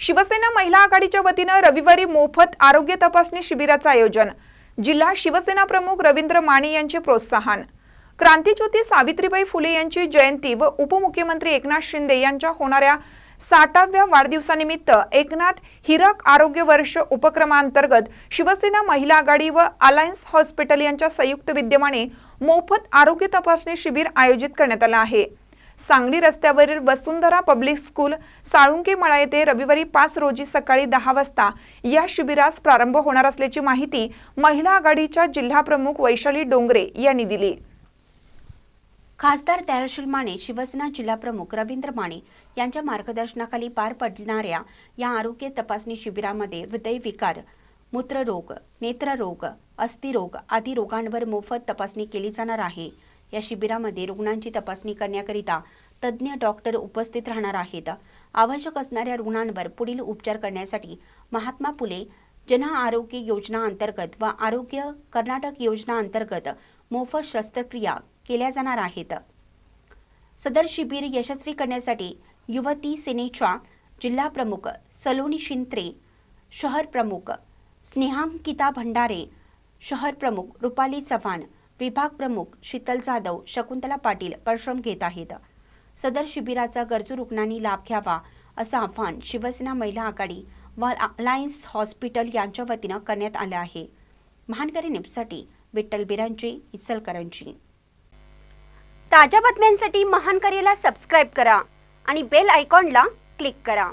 शिवसेना महिला आघाडीच्या वतीनं रविवारी मोफत आरोग्य तपासणी शिबिराचं आयोजन. जिल्हा शिवसेना प्रमुख रवींद्र माने यांचे प्रोत्साहन. क्रांतीज्योती सावित्रीबाई फुले यांची जयंती व उपमुख्यमंत्री एकनाथ शिंदे यांच्या होणाऱ्या साठाव्या वाढदिवसानिमित्त एकनाथ हिरक आरोग्य वर्ष उपक्रमांतर्गत शिवसेना महिला आघाडी व अलायन्स हॉस्पिटल यांच्या संयुक्त विद्यमाने मोफत आरोग्य तपासणी शिबिर आयोजित करण्यात आलं आहे. सांगली रस्त्यावरील वसुंधरा पब्लिक स्कूल साळुंके मळा येथे रविवारी पाच रोजी सकाळी दहा वाजता या शिबिरास प्रारंभ होणार असल्याची माहिती महिला आघाडीच्या जिल्हाप्रमुख वैशाली डोंगरे यांनी दिली. खासदार तयारशील माने शिवसेना जिल्हाप्रमुख रवींद्र माने यांच्या मार्गदर्शनाखाली पार पडणाऱ्या या आरोग्य तपासणी शिबिरामध्ये हृदयविकार मूत्ररोग नेत्ररोग अस्थिरोग आदी रोगांवर मोफत तपासणी केली जाणार आहे. या शिबिरामध्ये रुग्णांची तपासणी करण्याकरिता तज्ज्ञ डॉक्टर उपस्थित राहणार आहेत. आवश्यक असणाऱ्या रुग्णांवर पुढील उपचार करण्यासाठी महात्मा फुले जन आरोग्य योजना अंतर्गत व आरोग्य कर्नाटक योजना अंतर्गत मोफत शस्त्रक्रिया केल्या जाणार आहेत. सदर शिबिर यशस्वी करण्यासाठी युवती सेनेच्या जिल्हा प्रमुख सलोनी शिंत्रे शहर प्रमुख स्नेहांकिता भंडारे शहर प्रमुख रुपाली चव्हाण विभाग प्रमुख शीतल जाधव शकुंतला पाटील परिश्रम घेत आहेत. सदर शिबिराचा गरजू रुग्णांनी लाभ घ्यावा असं आवाहन शिवसेना महिला आघाडी व अलायन्स हॉस्पिटल यांच्या वतीनं करण्यात आलं आहे. महानकरी न्यूजसाठी विठ्ठल बिरांची इचलकरंजी. ताज्या बातम्यांसाठी महान सबस्क्राईब करा आणि बेल आयकॉनला क्लिक करा.